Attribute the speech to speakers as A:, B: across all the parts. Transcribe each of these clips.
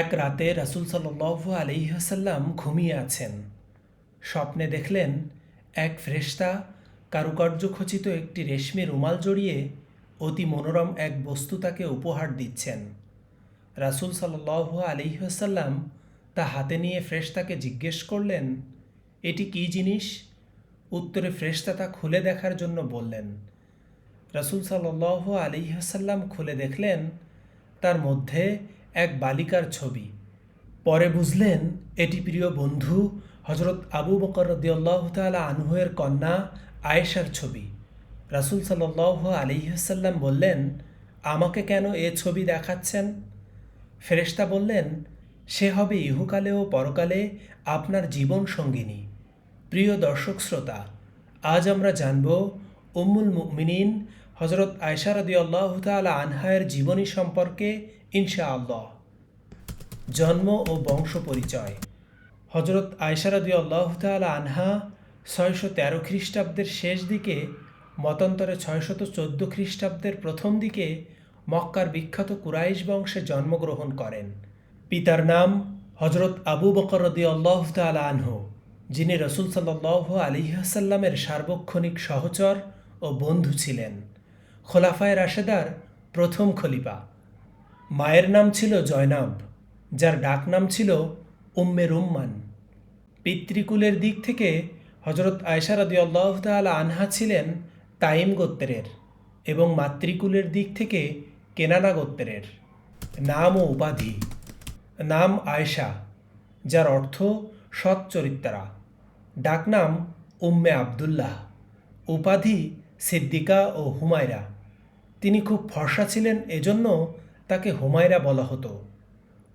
A: এক রাতে রাসুল সাল্লাহ আলিহাসাল্লাম ঘুমিয়ে আছেন। স্বপ্নে দেখলেন এক ফ্রেশতা কারুকার্য খচিত একটি রেশমি রুমাল জড়িয়ে অতি মনোরম এক বস্তু তাকে উপহার দিচ্ছেন। রাসুল সাল্লাহ আলিহাসাল্লাম তা হাতে নিয়ে ফ্রেশতাকে জিজ্ঞেস করলেন, এটি কী জিনিস? উত্তরে ফ্রেশতা তা খুলে দেখার জন্য বললেন। রাসুল সাল্লাহ আলিহাসাল্লাম খুলে দেখলেন, তার মধ্যে এক বালিকার ছবি। পরে বুঝলেন, এটি প্রিয় বন্ধু হজরত আবু বকর রদিয়াল্লাহ তালা আনহুয়ের কন্যা আয়েশার ছবি। রাসুল সাল্লাহ আলিহাসাল্লাম বললেন, আমাকে কেন এ ছবি দেখাচ্ছেন? ফেরেশতা বললেন, সে হবে ইহুকালে ও পরকালে আপনার জীবন সঙ্গিনী। প্রিয় দর্শক শ্রোতা, আজ আমরা জানব উম্মুল মুমিনিন হজরত আয়সা রদি আল্লাহ তালা আনহায়ের জীবনী সম্পর্কে ইনশা আল্লাহ জন্ম ও বংশ পরিচয়। হজরত আয়সা রদি আল্লাহ তালা আনহা ছয়শো তেরো খ্রিস্টাব্দের শেষ দিকে, মতান্তরে ছয়শত চোদ্দ খ্রিস্টাব্দের প্রথম দিকে মক্কার বিখ্যাত কুরাইশ বংশে জন্মগ্রহণ করেন। পিতার নাম হজরত আবু বকর রদি আল্লাহ তালা আনহু, যিনি রসুল সাল্লাহ আলিহাসাল্লামের সার্বক্ষণিক সহচর ও বন্ধু ছিলেন। খোলাফায় রাশেদার প্রথম খলিফা। মায়ের নাম ছিল জয়নাব, যার ডাক নাম ছিল উম্মে রুম্মান। পিতৃকুলের দিক থেকে হজরত আয়সা রদি আনহা ছিলেন তাইম গোত্রের এবং মাতৃকুলের দিক থেকে কেনানা গোত্রের। নাম ও উপাধি। নাম আয়সা যার অর্থ সৎ চরিত্রা। ডাকনাম উম্মে আবদুল্লাহ। উপাধি সিদ্দিকা ও হুমায়রা। তিনি খুব ফর্সা ছিলেন, এজন্য তাকে হুমায়রা বলা হতো।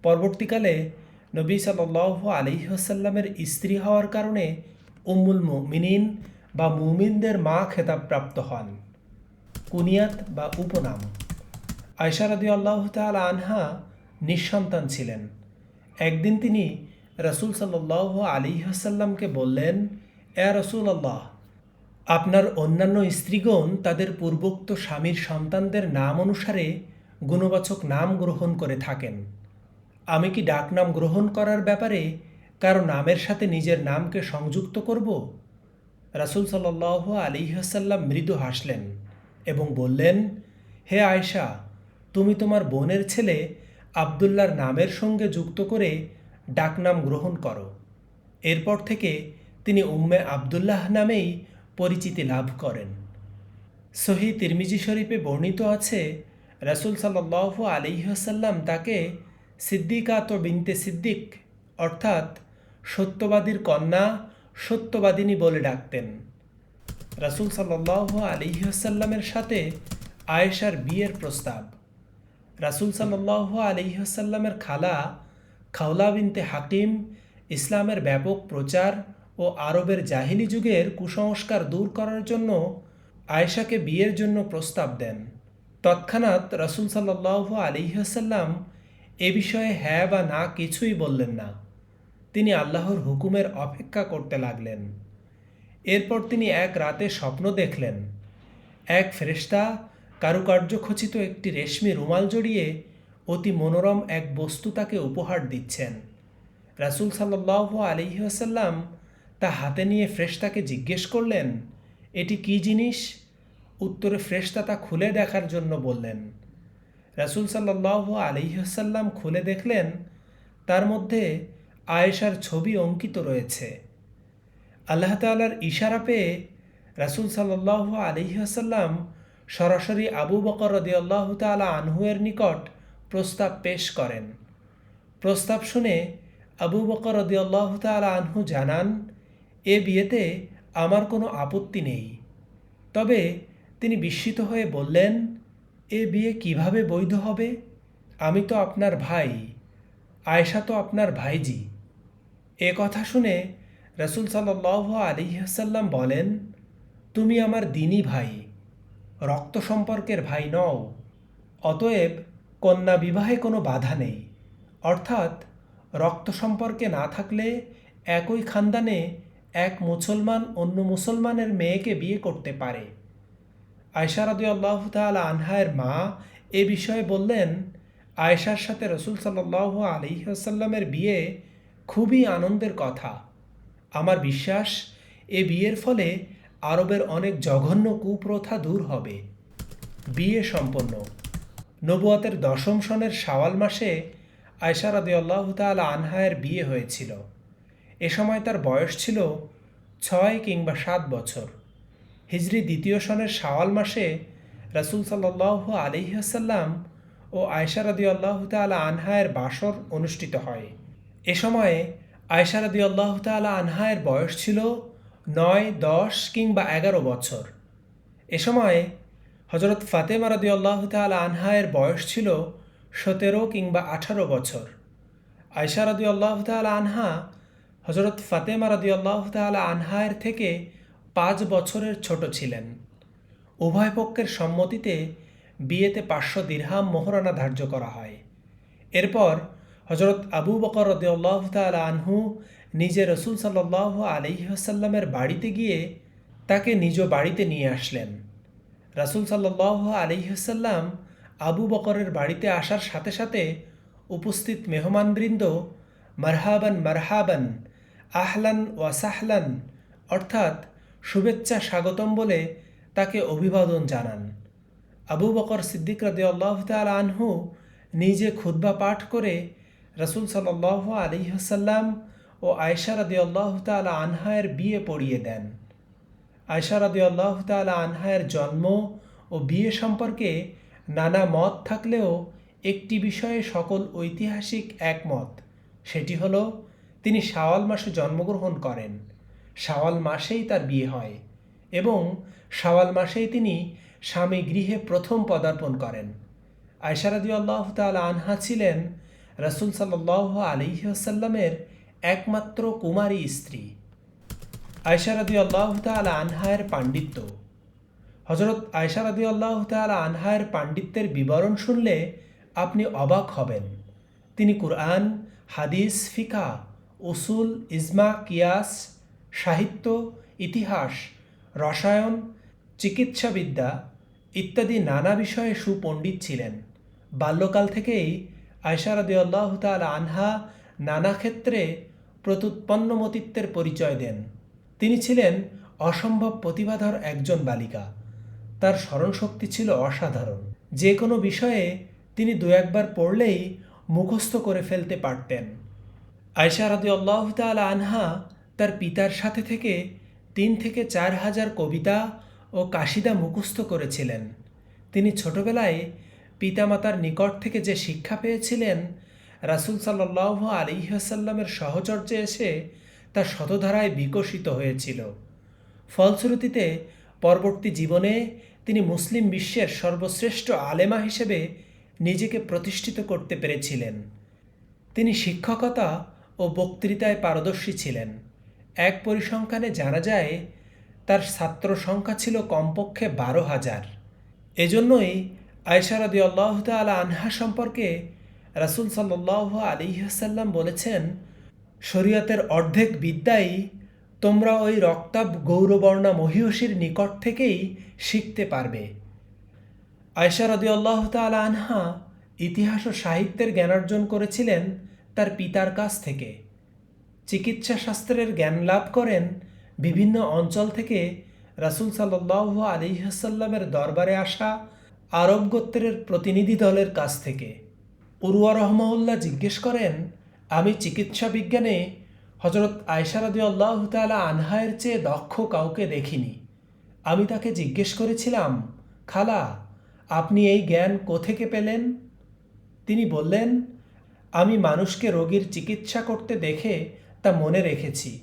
A: পরবর্তীকালে নবী সাল্লাহ আলিহাসাল্লামের স্ত্রী হওয়ার কারণে উম্মুল মুমিনিন বা মুমিনদের মা খেতাবপ্রাপ্ত হন। কুনিয়াত বা উপনাম। আয়সারদি আল্লাহ তাল আনহা নিঃসন্তান ছিলেন। একদিন তিনি রসুল সাল্লাহ আলী হাসাল্লামকে বললেন, এ রসুল আল্লাহ আপনার অন্যান্য স্ত্রীগণ তাদের পূর্বোক্ত স্বামীর সন্তানদের নাম অনুসারে গুণবাচক নাম গ্রহণ করে থাকেন। আমি কি ডাকনাম গ্রহণ করার ব্যাপারে কারও নামের সাথে নিজের নামকে সংযুক্ত করব? রাসুল সাল্লাহ আলী হাসাল্লাম মৃদু হাসলেন এবং বললেন, হে আয়শা, তুমি তোমার বোনের ছেলে আবদুল্লার নামের সঙ্গে যুক্ত করে ডাকনাম গ্রহণ করো। এরপর থেকে তিনি উম্মে আবদুল্লাহ নামেই পরিচিতি লাভ করেন। সহি তিরমিজি শরীফে বর্ণিত আছে রাসুল সাল্লাহ আলিহাসাল্লাম তাকে সিদ্দিকাত বিনতে সিদ্দিক অর্থাৎ সত্যবাদীর কন্যা, সত্যবাদিনী বলে ডাকতেন। রাসুল সাল্লাহ আলিহাসাল্লামের সাথে আয়েশার বিয়ের প্রস্তাব। রাসুল সাল্লাহ আলিহাসাল্লামের খালা খাওলা বিনতে হাকিম, ইসলামের ব্যাপক প্রচার ও আরবের জাহিলি যুগের কুসংস্কার দূর করার জন্য আয়েশাকে বিয়ের জন্য প্রস্তাব দেন। তৎক্ষণাৎ রাসুল সাল্লাহ আলিহাসাল্লাম এ বিষয়ে হ্যাঁ বা না কিছুই বললেন না। তিনি আল্লাহর হুকুমের অপেক্ষা করতে লাগলেন। এরপর তিনি এক রাতে স্বপ্ন দেখলেন। এক ফেরেস্তা কারুকার্য খচিত একটি রেশমি রুমাল জড়িয়ে অতি মনোরম এক বস্তু তাকে উপহার দিচ্ছেন। রাসুল সাল্লাহ আলিহাসাল্লাম তা হাতে নিয়ে ফ্রেশতাকে জিজ্ঞেস করলেন, এটি কি জিনিস? উত্তরে ফ্রেশতা তা খুলে দেখার জন্য বললেন। রাসুল সাল্লাহ আলিহাসাল্লাম খুলে দেখলেন, তার মধ্যে আয়েশার ছবি অঙ্কিত রয়েছে। আল্লাহ তালার ইশারা পেয়ে রাসুল সাল্লাহ আলিহাসাল্লাম সরাসরি আবু বকর রদিয়াল্লাহ তালা আনহুয়ের নিকট প্রস্তাব পেশ করেন। প্রস্তাব শুনে আবু বকর রদিয়াল্লাহ তালা আনহু জানান, এ বিয়েতে আমার কোনো আপত্তি নেই। তবে তিনি বিস্মিত হয়ে বললেন, এ বিয়ে কীভাবে বৈধ হবে? আমি তো আপনার ভাই আয়সা তো আপনার ভাইজি। এ কথা শুনে রসুল সাল্লাহ আলিহাসাল্লাম বলেন, তুমি আমার দিনী ভাই, রক্ত সম্পর্কের ভাই নও, অতএব কন্যা বিবাহে কোনো বাধা নেই। অর্থাৎ রক্ত সম্পর্কে না থাকলে একই খানদানে এক মুসলমান অন্য মুসলমানের মেয়েকে বিয়ে করতে পারে। আয়সারদি আল্লাহ তাল আনহায়ের মা এ বিষয়ে বললেন, আয়েশার সাথে রসুল সাল্লাহ আলিহাসাল্লামের বিয়ে খুবই আনন্দের কথা। আমার বিশ্বাস, এ বিয়ের ফলে আরবের অনেক জঘন্য কুপ্রথা দূর হবে। বিয়ে সম্পন্ন। নবুয়াতের দশম সনের শাওয়াল মাসে আয়সা রাদি আল্লাহ তালা আনহায়ের বিয়ে হয়েছিল। এ সময় তার বয়স ছিল ছয় কিংবা সাত বছর। হিজরি দ্বিতীয় সনের শাওয়াল মাসে রাসুল সাল্লাহ আলিহাসাল্লাম ও আয়সা রাদি আল্লাহ তালা আনহায়ের বাসর অনুষ্ঠিত হয়। এ সময়ে আয়সা রাদি আল্লাহ তালা আনহায়ের বয়স ছিল নয়, দশ কিংবা এগারো বছর। এ সময় হজরত ফাতেমা রাদি আল্লাহ তালা আনহায়ের বয়স ছিল সতেরো কিংবা আঠারো বছর। আয়সা রাদি আল্লাহ তালা আনহা হজরত ফাতেমা রাদি আল্লাহ তালা আনহায়ের থেকে পাঁচ বছরের ছোট ছিলেন। উভয় পক্ষের সম্মতিতে বিয়েতে পাঁচশো দিরহাম মোহরানা ধার্য করা হয়। এরপর হজরত আবু বকর রদিউল্লাহ আনহু নিজে রসুল সাল্লাহ আলিহাসাল্লামের বাড়িতে গিয়ে তাকে নিজ বাড়িতে নিয়ে আসলেন। রাসুল সাল্লাহ আলিহাসাল্লাম আবু বকরের বাড়িতে আসার সাথে সাথে উপস্থিত মেহমানবৃন্দ মারহাবান মারহাবান, আহলান ওয়াসাহলান অর্থাৎ শুভেচ্ছা স্বাগতম বলে তাকে অভিবাদন জানান। আবু বকর সিদ্দিক রদি আল্লাহ তাল আনহু নিজে খুদ্া পাঠ করে রসুল সাল্লাহ আলিহাসাল্লাম ও আয়সা রদি আল্লাহ তাল আনহায়ের বিয়ে পড়িয়ে দেন। আয়সা রদি আল্লাহ তাল আনহায়ের জন্ম ও বিয়ে সম্পর্কে নানা মত থাকলেও একটি বিষয়ে সকল ঐতিহাসিক একমত, সেটি হল তিনি শাওয়াল মাসে জন্মগ্রহণ করেন। শাওয়াল মাসেই তার বিয়ে হয় এবং শাওয়াল মাসেই তিনি স্বামী গৃহে প্রথম পদার্পণ করেন। আয়সারাদি আল্লাহ তাল আনহা ছিলেন রসুল সাল্লাহ আলিহাসাল্লামের একমাত্র কুমারী স্ত্রী। আয়সারাদি আল্লাহ তাল আনহায়ের পাণ্ডিত্য। হজরত আয়সারাদি আল্লাহ তাল আনহায়ের পাণ্ডিত্যের বিবরণ শুনলে আপনি অবাক হবেন। তিনি কুরআন, হাদিস ফিকা উসুল, ইজমা, কিয়াস সাহিত্য, ইতিহাস, রসায়ন, চিকিৎসাবিদ্যা ইত্যাদি নানা বিষয়ে সুপণ্ডিত ছিলেন। বাল্যকাল থেকেই আয়সারদি আল্লাহ তাল আনহা নানা ক্ষেত্রে প্রত্যুৎপন্নমতিত্বের পরিচয় দেন। তিনি ছিলেন অসম্ভব প্রতিভাধর একজন বালিকা। তার স্মরণশক্তি ছিল অসাধারণ। যে কোনো বিষয়ে তিনি দু একবার পড়লেই মুখস্থ করে ফেলতে পারতেন। আয়সা রাদি আল্লাহ তাল আনহা তার পিতার সাথে থেকে তিন থেকে চার হাজার কবিতা ও কাশিদা মুখস্থ করেছিলেন। তিনি ছোটবেলায় পিতামাতার নিকট থেকে যে শিক্ষা পেয়েছিলেন, রাসুল সাল্লাহ আলিহাসাল্লামের সহচর্যে এসে তা শতধারায় বিকশিত হয়েছিল। ফলশ্রুতিতে পরবর্তী জীবনে তিনি মুসলিম বিশ্বের সর্বশ্রেষ্ঠ আলেমা হিসেবে নিজেকে প্রতিষ্ঠিত করতে পেরেছিলেন। তিনি শিক্ষকতা ও বক্তৃতায় পারদর্শী ছিলেন। এক পরিসংখ্যানে জানা যায়, তার ছাত্র সংখ্যা ছিল কমপক্ষে বারো হাজার। এজন্যই আয়সারদি আল্লাহ তালা আনহা সম্পর্কে রাসুল সাল্লাহ আলিহাসাল্লাম বলেছেন, শরীয়তের অর্ধেক বিদ্যাই তোমরা ওই রক্তাব গৌরবর্ণা মহিষীর নিকট থেকেই শিখতে পারবে। আয়সারদি আল্লাহ তালা আনহা ইতিহাস ও সাহিত্যের জ্ঞানার্জন করেছিলেন তার পিতার কাছ থেকে। চিকিৎসা শাস্ত্রের জ্ঞান লাভ করেন বিভিন্ন অঞ্চল থেকে রাসুল সাল্লাহ আলিহাসাল্লামের দরবারে আসা আরব গোত্রের প্রতিনিধি দলের কাছ থেকে। উরুয়া রহমউল্লাহ জিজ্ঞেস করেন, আমি চিকিৎসা বিজ্ঞানে হজরত আয়সারাদি আল্লাহ তালা আনহায়ের চেয়ে দক্ষ কাউকে দেখিনি। আমি তাকে জিজ্ঞেস করেছিলাম, খালা, আপনি এই জ্ঞান কোথেকে পেলেন? তিনি বললেন, আমি মানুষকে রোগীর চিকিৎসা করতে দেখে তা মনে রেখেছি।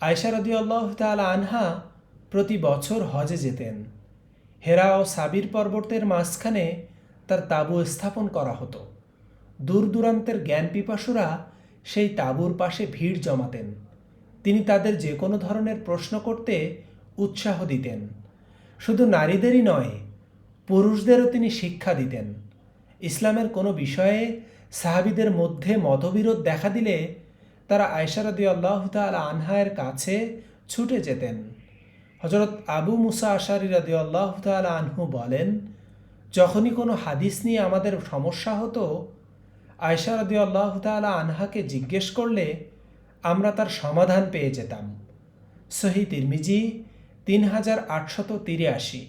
A: আয়সারদি আল্লাহ তাল আনহা প্রতি বছর হজে যেতেন। হেরা ও সাবির পর্বতের মাঝখানে তার তাঁবু স্থাপন করা হতো। দূর দূরান্তের জ্ঞান পিপাসুরা সেই তাঁবুর পাশে ভিড় জমাতেন। তিনি তাদের যে কোনো ধরনের প্রশ্ন করতে উৎসাহ দিতেন। শুধু নারীদেরই নয়, পুরুষদেরও তিনি শিক্ষা দিতেন। ইসলামের কোনো বিষয়ে সাহাবিদের মধ্যে মতবিরোধ দেখা দিলে তারা আয়সারদি আল্লাহ তাল আনহায়ের কাছে ছুটে যেতেন। হজরত আবু মুসা আশারি রাদি আল্লাহ তাল আনহু বলেন, যখনই কোনো হাদিস নিয়ে আমাদের সমস্যা হতো আয়সা রদি আল্লাহ তালা আনহাকে জিজ্ঞেস করলে আমরা তার সমাধান পেয়ে যেতাম। সহি তিরমিজি তিন হাজার আটশত তিরাশি।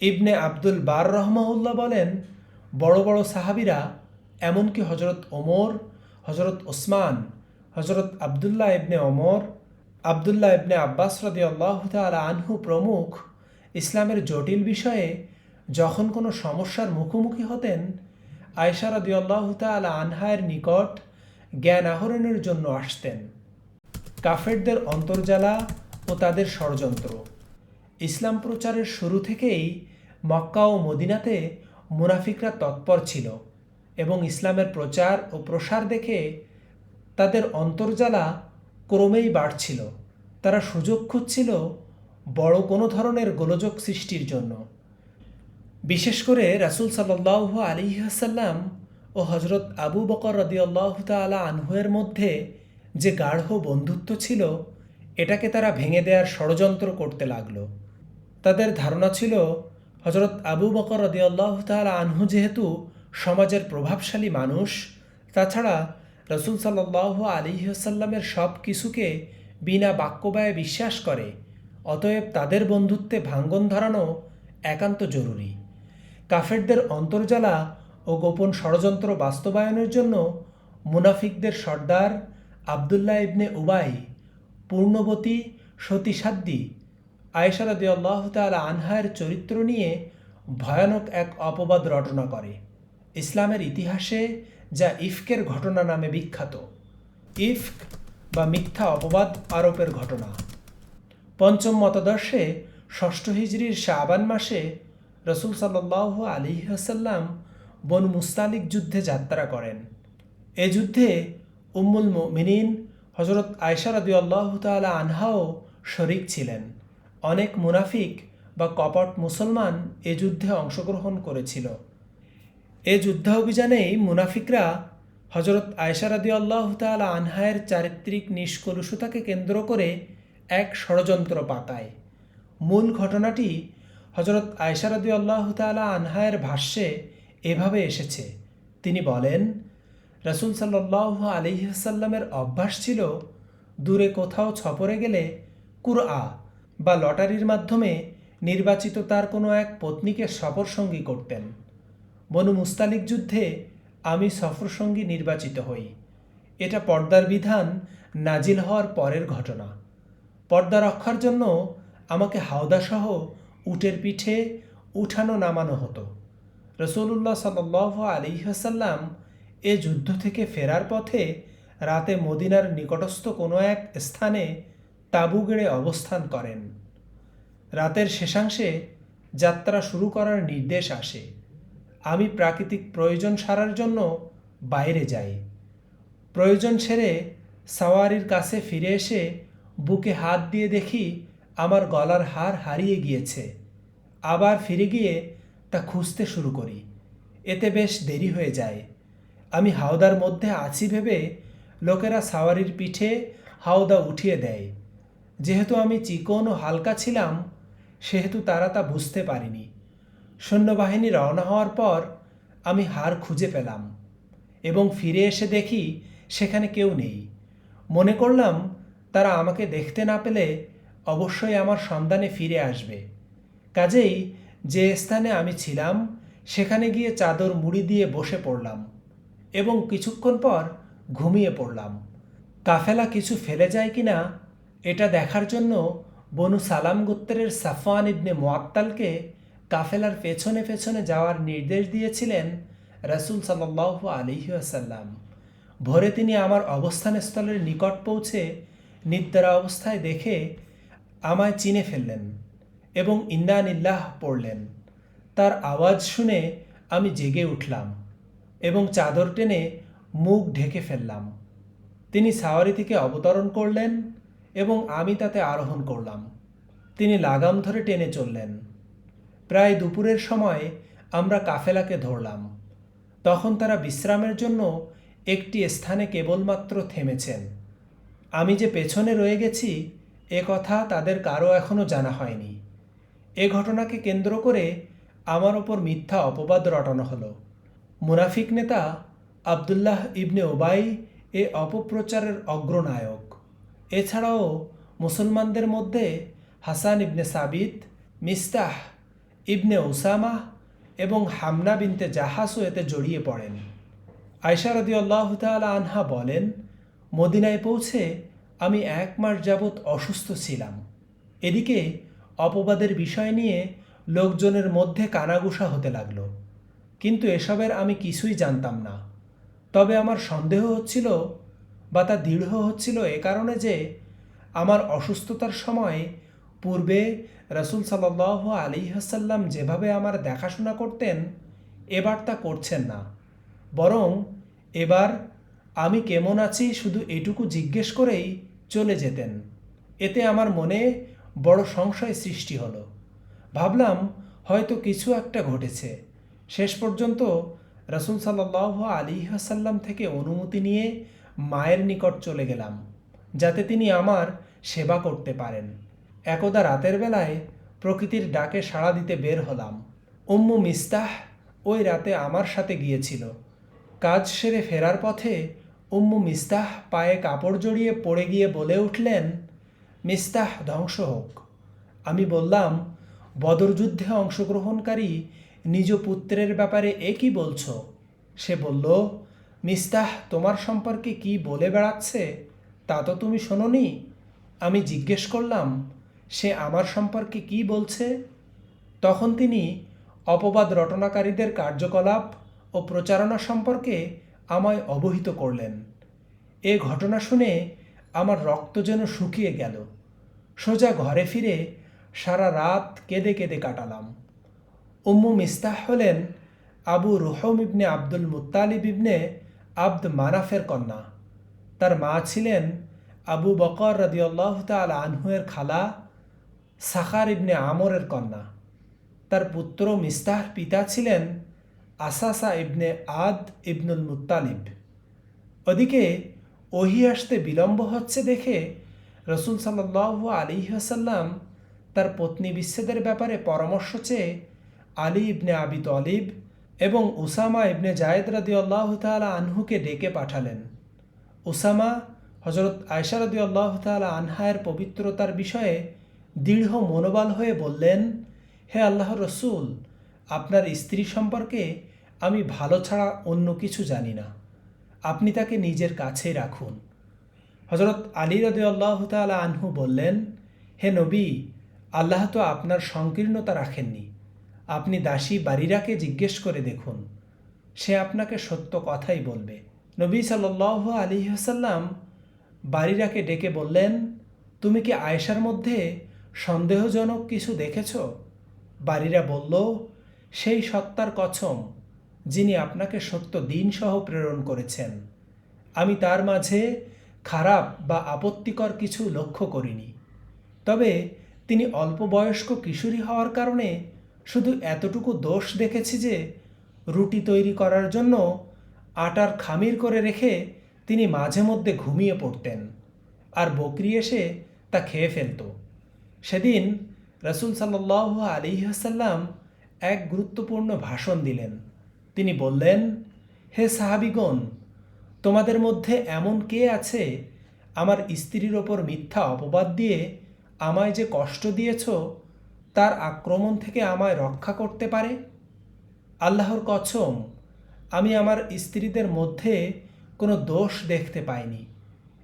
A: ইবনে আব্দুল বার রহমাউল্লাহ বলেন, বড় বড় সাহাবিরা, এমনকি হজরত ওমর হজরত ওসমান হজরত আবদুল্লাহ ইবনে অমর আবদুল্লাহ ইবনে আব্বাস রদি আল্লাহ তালা আনহু প্রমুখ ইসলামের জটিল বিষয়ে যখন কোনো সমস্যার মুখোমুখি হতেন আয়সা রদি আল্লাহ তালা আনহায়ের নিকট জ্ঞান আহরণের জন্য আসতেন। কাফেরদের অন্তর্জালা ও তাদের ষড়যন্ত্র। ইসলাম প্রচারের শুরু থেকেই মক্কা ও মদিনাতে মুনাফিকরা তৎপর ছিল এবং ইসলামের প্রচার ও প্রসার দেখে তাদের অন্তর্জালা ক্রমেই বাড়ছিল। তারা সুযোগ খুঁজছিল বড় কোনো ধরনের গোলযোগ সৃষ্টির জন্য। বিশেষ করে রাসুল সাল্লাহ আলী আসাল্লাম ও হজরত আবু বকর রদিয়াল্লাহ তালা আনহুয়ের মধ্যে যে গাঢ় বন্ধুত্ব ছিল, এটাকে তারা ভেঙে দেওয়ার ষড়যন্ত্র করতে লাগল। তাদের ধারণা ছিল হজরত আবু বকর রদিয়াল্লাহ তালা আনহু যেহেতু সমাজের প্রভাবশালী মানুষ, তাছাড়া রসুল সাল্লাহ আলিহাসাল্লামের সব কিছুকে বিনা বাক্যবায়ে বিশ্বাস করে, অতএব তাদের বন্ধুত্বে ভাঙ্গন ধরানো একান্ত জরুরি। কাফেরদের অন্তর্জালা ও গোপন ষড়যন্ত্র বাস্তবায়নের জন্য মুনাফিকদের সর্দার আবদুল্লাহ ইবনে উবাই, পূর্ণবতী সতীসাদ্দি আয়েশারাদি আল্লাহ তালা আনহায়ের চরিত্র নিয়ে ভয়ানক এক অপবাদ রটনা করে। ইসলামের ইতিহাসে যা ইফকের ঘটনা নামে বিখ্যাত। ইফক বা মিথ্যা অপবাদ আরোপের ঘটনা। পঞ্চম মতাদর্শে ষষ্ঠ হিজড়ির শাবান মাসে রসুল সাল্লাহ আলী হাসাল্লাম বন মুস্তালিক যুদ্ধে যাত্রা করেন। এ যুদ্ধে উম্মুল মিনিন হজরত আয়সারদি আল্লাহ তালা আনহাও শরিক ছিলেন। অনেক মুনাফিক বা কপট মুসলমান এ যুদ্ধে অংশগ্রহণ করেছিল। এ যুদ্ধাভিযানেই মুনাফিকরা হজরত আয়সারাদি আল্লাহ তালা আনহায়ের চারিত্রিক নিষ্কলুষতাকে কেন্দ্র করে এক ষড়যন্ত্র পাতায়। মূল ঘটনাটি হজরত আয়সারাদি আল্লাহ তালা আনহায়ের ভাষ্যে এভাবে এসেছে। তিনি বলেন, রসুল সাল্লাহ আলিহাসাল্লামের অভ্যাস ছিল দূরে কোথাও ছপরে গেলে কুরআ বা লটারির মাধ্যমে নির্বাচিত তার কোনো এক পত্নীকে সফরসঙ্গী করতেন। বনু মুস্তালিক যুদ্ধে আমি সফরসঙ্গী নির্বাচিত হই। এটা পর্দার বিধান, নাজিল হওয়ার পরের ঘটনা। পর্দা রক্ষার জন্য আমাকে হাওদাসহ উটের পিঠে উঠানো নামানো হতো। রসুল্লাহ সাল আলী হাসাল্লাম এ যুদ্ধ থেকে ফেরার পথে রাতে মদিনার নিকটস্থ কোনো এক স্থানে তাঁবু গেড়ে অবস্থান করেন। রাতের শেষাংশে যাত্রা শুরু করার নির্দেশ আসে। আমি প্রাকৃতিক প্রয়োজন সারার জন্য বাইরে যাই। প্রয়োজন সেরে সাওয়ারির কাছে ফিরে এসে বুকে হাত দিয়ে দেখি আমার গলার হার হারিয়ে গিয়েছে। আবার ফিরে গিয়ে তা খুঁজতে শুরু করি। এতে বেশ দেরি হয়ে যায়। আমি হাওদার মধ্যে আছি ভেবে লোকেরা সাওয়ারির পিঠে হাওদা উঠিয়ে দেয়। যেহেতু আমি চিকন ও হালকা ছিলাম, সেহেতু তারা তা বুঝতে পারিনি। সৈন্যবাহিনী রওনা হওয়ার পর আমি হার খুঁজে পেলাম এবং ফিরে এসে দেখি সেখানে কেউ নেই। মনে করলাম তারা আমাকে দেখতে না পেলে অবশ্যই আমার সন্ধানে ফিরে আসবে। কাজেই যে স্থানে আমি ছিলাম, সেখানে গিয়ে চাদর মুড়ি দিয়ে বসে পড়লাম এবং কিছুক্ষণ পর ঘুমিয়ে পড়লাম। কাফেলা কিছু ফেলে যায় কি না এটা দেখার জন্য বনু সালাম গোত্রের সাফওয়ান ইবনে মোয়াত্তালকে কাফেলার পেছনে পেছনে যাওয়ার নির্দেশ দিয়েছিলেন রাসুল সাল্লাহ আলিহাসাল্লাম ভোরে তিনি আমার অবস্থানস্থলের নিকট পৌঁছে নিদ্রা অবস্থায় দেখে আমায় চিনে ফেললেন এবং ইন্নানিল্লাহ পড়লেন। তার আওয়াজ শুনে আমি জেগে উঠলাম এবং চাদর টেনে মুখ ঢেকে ফেললাম। তিনি সাওয়ারি থেকে অবতরণ করলেন এবং আমি তাতে আরোহণ করলাম। তিনি লাগাম ধরে টেনে চললেন। প্রায় দুপুরের সময় আমরা কাফেলাকে ধরলাম। তখন তারা বিশ্রামের জন্য একটি স্থানে কেবলমাত্র থেমেছেন। আমি যে পেছনে রয়ে গেছি, এ কথা তাদের কারও এখনও জানা হয়নি। এ ঘটনাকে কেন্দ্র করে আমার ওপর মিথ্যা অপবাদ রটানো হলো। মুনাফিক নেতা আবদুল্লাহ ইবনে ওবাই এ অপপ্রচারের অগ্রনায়ক। এছাড়াও মুসলমানদের মধ্যে হাসান ইবনে সাবিত, মিস্তাহ ইবনে ওসামা এবং হামনা বিনতে জাহাসও এতে জড়িয়ে পড়েন। আয়সা রদিয়াল্লাহ তালা আনহা বলেন, মদিনায় পৌঁছে আমি এক মাস যাবৎ অসুস্থ ছিলাম। এদিকে অপবাদের বিষয় নিয়ে লোকজনের মধ্যে কানাগুসা হতে লাগল। কিন্তু এসবের আমি কিছুই জানতাম না। তবে আমার সন্দেহ হচ্ছিল বা তা দৃঢ় হচ্ছিল এ কারণে যে আমার অসুস্থতার সময় পূর্বে রসুল সাল্লাহ আলী হাসাল্লাম যেভাবে আমার দেখাশোনা করতেন, এবার তা করছেন না। বরং এবার আমি কেমন আছি শুধু এটুকু জিজ্ঞেস করেই চলে যেতেন। এতে আমার মনে বড় সংশয় সৃষ্টি হলো। ভাবলাম হয়তো কিছু একটা ঘটেছে। শেষ পর্যন্ত রসুল সাল্লাহ আলী হাসাল্লাম থেকে অনুমতি নিয়ে মায়ের নিকট চলে গেলাম, যাতে তিনি আমার সেবা করতে পারেন। একদা রাতের বেলায় প্রকৃতির ডাকে সাড়া দিতে বের হলাম। উম্মু মিস্তাহ ওই রাতে আমার সাথে গিয়েছিল। কাজ সেরে ফেরার পথে উম্মু মিস্তাহ পায়ে কাপড় জড়িয়ে পড়ে গিয়ে বলে উঠলেন, মিস্তাহ, ধ্বংস হোক। আমি বললাম, বদর যুদ্ধে অংশগ্রহণকারী নিজ পুত্রের ব্যাপারে এ কি বলছো? সে বলল, মিস্তাহ, তোমার সম্পর্কে কি বলে বেড়াচ্ছে তা তো তুমি শোনোনি? আমি জিজ্ঞেস করলাম সে আমার সম্পর্কে কি বলছে? তখন তিনি অপবাদ রটনাকারীদের কার্যকলাপ ও প্রচারণা সম্পর্কে আমায় অবহিত করলেন। এ ঘটনা শুনে আমার রক্ত যেন শুকিয়ে গেল। সোজা ঘরে ফিরে সারা রাত কেঁদে কেঁদে কাটালাম। উম্মু মিস্তাহ হলেন Abu Ruhm ibn Abdul Muttalib ibn Abd মানাফের কন্যা। তার মা ছিলেন আবু বকর রদিয়াল্লাহ তাল আনহুয়ের খালা সাখার ইবনে আমরের কন্যা। তার পুত্র মিস্তাহর পিতা ছিলেন আসাসা ইবনে আদ ইবনুল মুত্তালিব। ওদিকে ওহি আসতে বিলম্ব হচ্ছে দেখে রসুল সাল্লাহ আলী হাসাল্লাম তার পত্নী বিচ্ছেদের ব্যাপারে পরামর্শ চেয়ে আলী ইবনে আবি তলিব এবং উসামা ইবনে জায়েদ রাদি আল্লাহ তালা আনহুকে ডেকে পাঠালেন। উসামা হজরত আয়সা রাদি আল্লাহ তালা আনহায়ের পবিত্রতার বিষয়ে দৃঢ় মনোবল হয়ে বললেন, হে আল্লাহ রসুল, আপনার স্ত্রী সম্পর্কে আমি ভালো ছাড়া অন্য কিছু জানি না। আপনি তাকে নিজের কাছে রাখুন। হজরত আলী রদে আল্লাহ তালা আনহু বললেন, হে নবী, আল্লাহ তো আপনার সংকীর্ণতা রাখেননি। আপনি দাসী বাড়িরাকে জিজ্ঞেস করে দেখুন। সে আপনাকে সত্য কথাই বলবে। নবী সাল্লাহ আলী হাসাল্লাম বাড়িরাকে ডেকে বললেন, তুমি কি আয়েশার মধ্যে সন্দেহজনক কিছু দেখেছ? বাড়িরা বলল, সেই সত্তার কছম, যিনি আপনাকে সত্য দিনসহ প্রেরণ করেছেন। আমি তার মাঝে খারাপ বা আপত্তিকর কিছু লক্ষ্য করিনি। তবে তিনি অল্প বয়স্ক কিশোরী হওয়ার কারণে শুধু এতটুকু দোষ দেখেছি যে, রুটি তৈরি করার জন্য আটার খামির করে রেখে তিনি মাঝে মধ্যে ঘুমিয়ে পড়তেন। আর বকরি এসে তা খেয়ে ফেলত। সেদিন রসুল সাল্লাহ আলী হাসাল্লাম এক গুরুত্বপূর্ণ ভাষণ দিলেন। তিনি বললেন, হে সাহাবিগণ, তোমাদের মধ্যে এমন কে আছে আমার স্ত্রীর ওপর মিথ্যা অপবাদ দিয়ে আমায় যে কষ্ট দিয়েছ, তার আক্রমণ থেকে আমায় রক্ষা করতে পারে? আল্লাহর কছম আমি আমার স্ত্রীদের মধ্যে কোনো দোষ দেখতে পাইনি।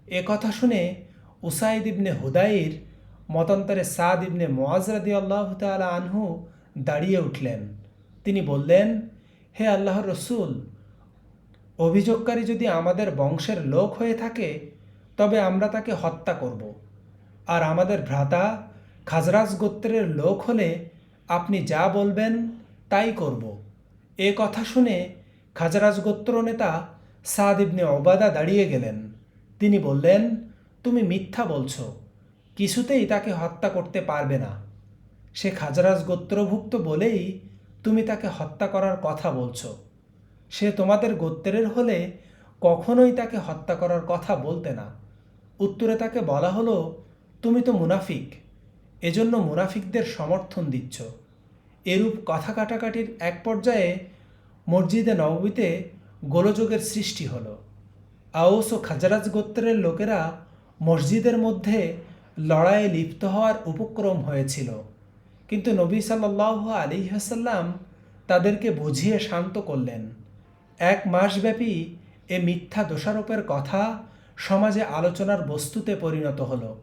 A: এ কথা শুনে উসাইদ ইবনে হুদাইর মতান্তরে সাদ ইবনে মোয়াজরাদি আল্লাহ তালা আনহু দাঁড়িয়ে উঠলেন। তিনি বললেন, হে আল্লাহর রসুল, অভিযোগকারী যদি আমাদের বংশের লোক হয়ে থাকে, তবে আমরা তাকে হত্যা করব। আর আমাদের ভ্রাতা খাজরাজ গোত্রের লোক হলে আপনি যা বলবেন তাই করব। এ কথা শুনে খাজরাজ গোত্র নেতা সাদ ইবনে ওবাদা দাঁড়িয়ে গেলেন। তিনি বললেন, তুমি মিথ্যা বলছো। কিছুতেই তাকে হত্যা করতে পারবে না। সে খাজরাজ গোত্রভুক্ত বলেই তুমি তাকে হত্যা করার কথা বলছো। সে তোমাদের গোত্রের হলে কখনোই তাকে হত্যা করার কথা বলতে না। উত্তরে তাকে বলা হলো, তুমি তো মুনাফিক, এজন্য মুনাফিকদের সমর্থন দিচ্ছ। এরূপ কথা কাটাকাটির এক পর্যায়ে মসজিদে নববীতে গোলযোগের সৃষ্টি হলো। আওস ও খাজারাজ গোত্রের লোকেরা মসজিদের মধ্যে লড়াইয়ে লিপ্ত হওয়ার উপক্রম হয়েছিল। কিন্তু নবী সাল্লাহ আলী হাসাল্লাম তাদেরকে বুঝিয়ে শান্ত করলেন। এক মাসব্যাপী এ মিথ্যা দোষারোপের কথা সমাজে আলোচনার বস্তুতে পরিণত হল।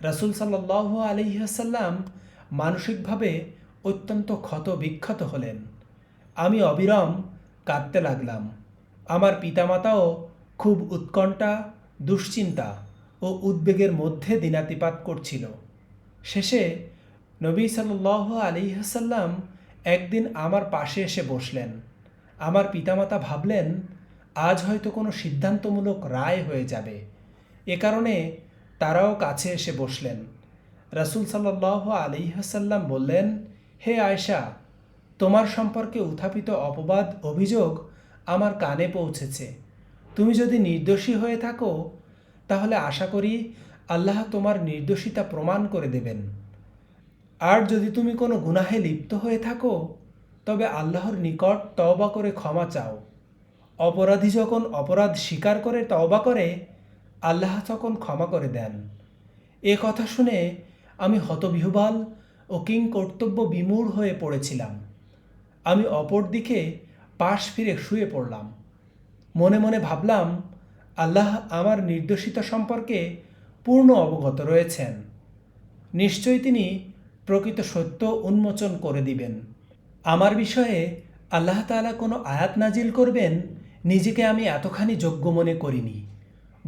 A: রাসুল সাল্লাহ আলী হাসাল্লাম মানসিকভাবে অত্যন্ত ক্ষত বিক্ষত হলেন। আমি অবিরাম কাঁদতে লাগলাম। আমার পিতামাতাও খুব উৎকণ্ঠা, দুশ্চিন্তা ও উদ্বেগের মধ্যে দিনাতিপাত করছিল। শেষে নবী সাল্লাহ আলী হাসাল্লাম একদিন আমার পাশে এসে বসলেন। আমার পিতামাতা ভাবলেন, আজ হয়তো কোনো সিদ্ধান্তমূলক রায় হয়ে যাবে। এ কারণে তারাও কাছে এসে বসলেন। রাসুল সাল্লাহ আলী হাসাল্লাম বললেন, হে আয়শা, তোমার সম্পর্কে উত্থাপিত অপবাদ, অভিযোগ আমার কানে পৌঁছেছে। তুমি যদি নির্দোষী হয়ে থাকো তাহলে আশা করি আল্লাহ তোমার নির্দোষিতা প্রমাণ করে দেবেন। আর যদি তুমি কোনো গুনাহে লিপ্ত হয়ে থাকো, তবে আল্লাহর নিকট তওবা করে ক্ষমা চাও। অপরাধী যখন অপরাধ স্বীকার করে তওবা করে, আল্লাহ তখন ক্ষমা করে দেন। এ কথা শুনে আমি হতবিহ্বল ও কিং কর্তব্য বিমূঢ় হয়ে পড়েছিলাম। আমি অপর দিকে পাশ ফিরে শুয়ে পড়লাম। মনে মনে ভাবলাম আল্লাহ আমার নির্দোষিতা সম্পর্কে পূর্ণ অবগত রয়েছেন। নিশ্চয়ই তিনি প্রকৃত সত্য উন্মোচন করে দিবেন। আমার বিষয়ে আল্লাহ তাআলা কোনো আয়াত নাজিল করবেন নিজেকে আমি এতখানি যোগ্য মনে করিনি।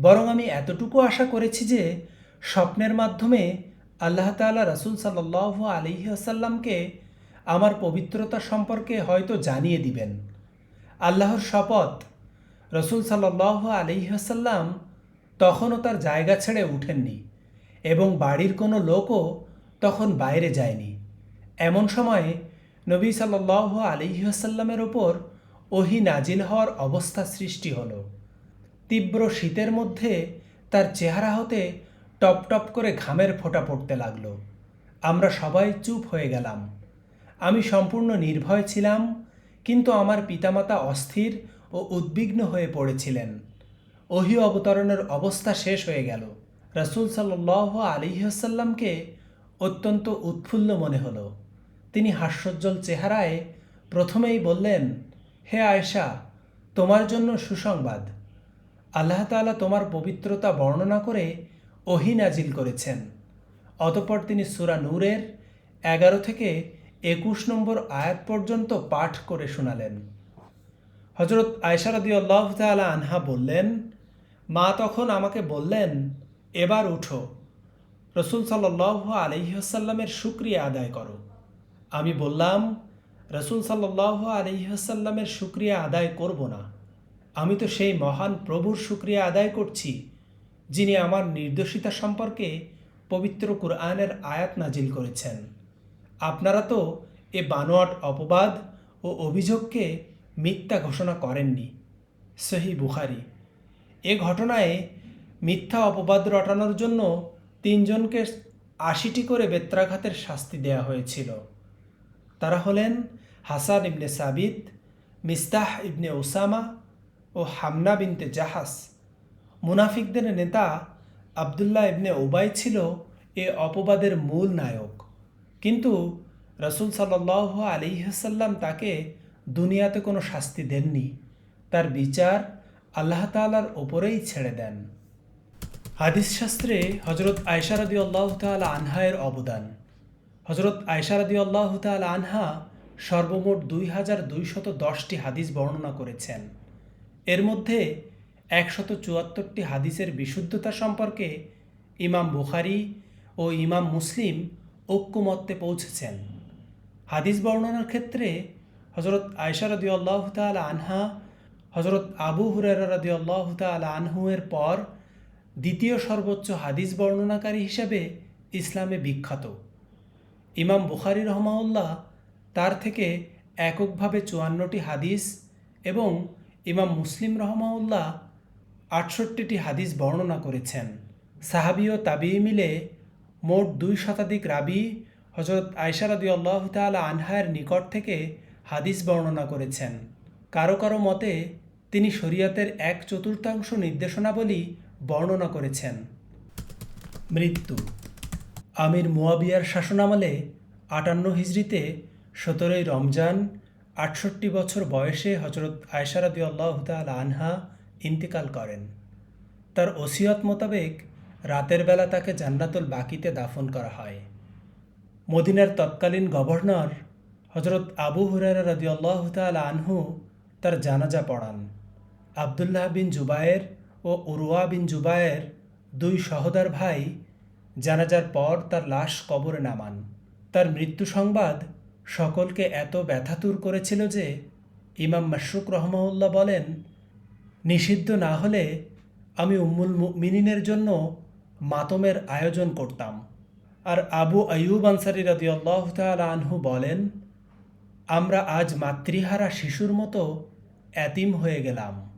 A: বরং আমি এতটুকু আশা করেছি যে স্বপ্নের মাধ্যমে আল্লাহ তাআলা রাসুল সাল্লাহ আলিহি আসাল্লামকে আমার পবিত্রতা সম্পর্কে হয়তো জানিয়ে দিবেন। আল্লাহর শপথ রসুল সাল্লাহ আলিহাসাল্লাম তখনও তার জায়গা ছেড়ে উঠেননি এবং বাড়ির কোনো লোকও তখন বাইরে যায়নি। এমন সময়ে নবী সাল্লাহ আলিহাসাল্লামের ওপর ওহি নাজিল হওয়ার অবস্থা সৃষ্টি হলো। তীব্র শীতের মধ্যে তার চেহারা হতে টপ টপ করে ঘামের ফোঁটা পড়তে লাগল। আমরা সবাই চুপ হয়ে গেলাম। আমি সম্পূর্ণ নির্ভয় ছিলাম, কিন্তু আমার পিতামাতা অস্থির ও উদ্বিগ্ন হয়ে পড়েছিলেন। ওহি অবতরণের অবস্থা শেষ হয়ে গেল। রাসুল সাল্লাহ আলিহাসাল্লামকে অত্যন্ত উৎফুল্ল মনে হলো। তিনি হাস্যোজ্জ্বল চেহারায় প্রথমেই বললেন, হে আয়েশা, তোমার জন্য সুসংবাদ। আল্লাহ তাআলা তোমার পবিত্রতা বর্ণনা করে ওহি নাজিল করেছেন। অতপর তিনি সুরা নূরের এগারো থেকে একুশ নম্বর আয়াত পর্যন্ত পাঠ করে শোনালেন। হজরত আয়সারদি আল্লাহ তালা আনহা বললেন, মা তখন আমাকে বললেন, এবার উঠো। রসুল সাল্লাহ আলহিহাসাল্লামের শুক্রিয়া আদায় করো। আমি বললাম, রসুল সাল্লাহ আলহিহাসাল্লামের শুক্রিয়া আদায় করব না। আমি তো সেই মহান প্রভুর শুক্রিয়া আদায় করছি, যিনি আমার নির্দোষিতা সম্পর্কে পবিত্র কুরআনের আয়াত নাজিল করেছেন। আপনারা তো এ বানোয়াট অপবাদ ও অভিযোগকে মিথ্যা ঘোষণা করেননি। সহি বুখারি। এ ঘটনায় মিথ্যা অপবাদ রটানোর জন্য তিনজনকে আশিটি করে বেত্রাঘাতের শাস্তি দেয়া হয়েছিল। তারা হলেন হাসান ইবনে সাবিত, মিস্তাহ ইবনে ওসামা ও হামনা বিনতে জাহাস। মুনাফিকদের নেতা আবদুল্লাহ ইবনে ওবাই ছিল এ অপবাদের মূল নায়ক। কিন্তু রসুল সাল্লাহ আলিহাসাল্লাম তাকে দুনিয়াতে কোনো শাস্তি দেননি। তার বিচার আল্লাহ তালার ওপরেই ছেড়ে দেন। হাদিস শাস্ত্রে হজরত আয়সারদি আল্লাহ তাল আনহায়ের অবদান। হজরত আয়সারদি আল্লাহ তাল আনহা সর্বমোট দুই হাজার দুইশত দশটি হাদিস বর্ণনা করেছেন। এর মধ্যে একশত চুয়াত্তরটি হাদিসের বিশুদ্ধতা সম্পর্কে ইমাম বুখারি ও ইমাম মুসলিম ঐক্যমত্যে পৌঁছেছেন। হাদিস বর্ণনার ক্ষেত্রে হজরত আয়সা রদি আল্লাহ তাল আনহা হজরত আবু হুরেরা রদি আল্লাহ তাল আনহুয়ের পর দ্বিতীয় সর্বোচ্চ হাদিস বর্ণনাকারী হিসাবে ইসলামে বিখ্যাত। ইমাম বুখারি রহমাউল্লাহ তার থেকে এককভাবে চুয়ান্নটি হাদিস এবং ইমাম মুসলিম রহমাউল্লাহ আটষট্টিটি হাদিস বর্ণনা করেছেন। সাহাবি ও তাবি মিলে মোট দুই শতাধিক রাবি হজরত আয়সারদি আল্লাহ তালা আনহায়ের নিকট থেকে হাদিস বর্ণনা করেছেন। কারও কারও মতে, তিনি শরীয়তের এক চতুর্থাংশ নির্দেশনাবলী বর্ণনা করেছেন। মৃত্যু। আমির মুয়াবিয়ার শাসনামলে আটান্ন হিজড়িতে সতেরোই রমজান, আটষট্টি বছর বয়সে হজরত আয়সারাদি আল্লাহ তাল আনহা ইন্তিকাল করেন। তার ওসিয়ত মোতাবেক রাতের বেলা তাকে জান্নাতুল বাকিতে দাফন করা হয়। মদিনার তৎকালীন গভর্নর হজরত আবু হুরারা রদি আল্লাহ তাল আনহু তার জানাজা পড়ান। আবদুল্লাহ বিন জুবায়ের ও উরুয়া বিন জুবায়ের দুই সহদার ভাই জানাজার পর তার লাশ কবরে নামান। তার মৃত্যু সংবাদ সকলকে এত ব্যথাতুর করেছিল যে ইমাম মাশরুক রহমাউল্লাহ বলেন, নিষিদ্ধ না হলে আমি উম্মুল মিনিনের জন্য মাতমের আয়োজন করতাম। আর আবু আয়ুব আনসারি রাদিয়াল্লাহু তাআলা আনহু বলেন আমরা আজ মাতৃহারা শিশুর মতো এতিম হয়ে গেলাম।